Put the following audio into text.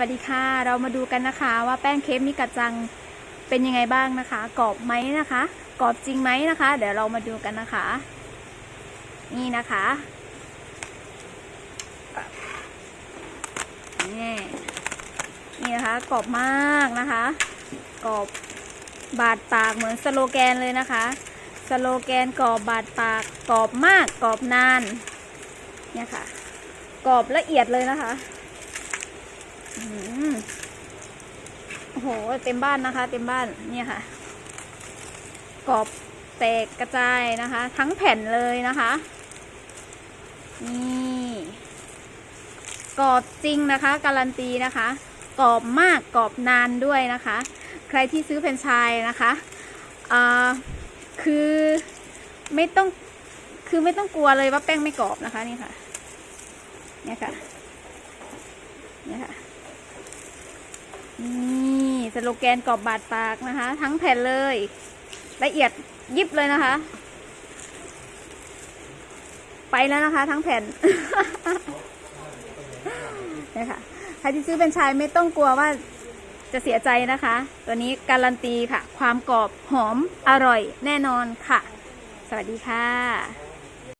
วัสดีค่ะ เรามาดูกันนะคะ ว่าแป้งเค้กมิกะจังเป็นยังไงบ้างนะคะ กรอบไหมนะคะ กรอบจริงไหมนะคะ เดี๋ยวเรามาดูกันนะคะ นี่นะคะนี่นี่นะคะ กรอบมากนะคะ กรอบบาดปากเหมือนสโลแกนเลยนะคะ สโลแกนกรอบบาดปากกรอบมากกรอบนานเนี่ยค่ะกรอบละเอียดเลยนะคะ โอ้โห เต็มบ้านนะคะ เต็มบ้านเนี่ยค่ะ กรอบแตกกระจายนะคะ ทั้งแผ่นเลยนะคะ นี่กรอบจริงนะคะ การันตีนะคะ กรอบมากกรอบนานด้วยนะคะ ใครที่ซื้อแฟรนชส์นะคะอ่าคือไม่ต้องคือไม่ต้องกลัวเลยว่าแป้งไม่กรอบนะคะนี่ค่ะเนี่ยค่ะเนี่ยค่ะ นี่สโลแกนกรอบบาดปากนะคะ ทั้งแผ่นเลย ละเอียดยิบเลยนะคะ ไปแล้วนะคะ ทั้งแผ่นนี่ค่ะใครที่ซื้อเป็นชายไม่ต้องกลัวว่าจะเสียใจนะคะ ตัวนี้การันตีค่ะ ความกรอบหอมอร่อยแน่นอนค่ะ สวัสดีค่ะ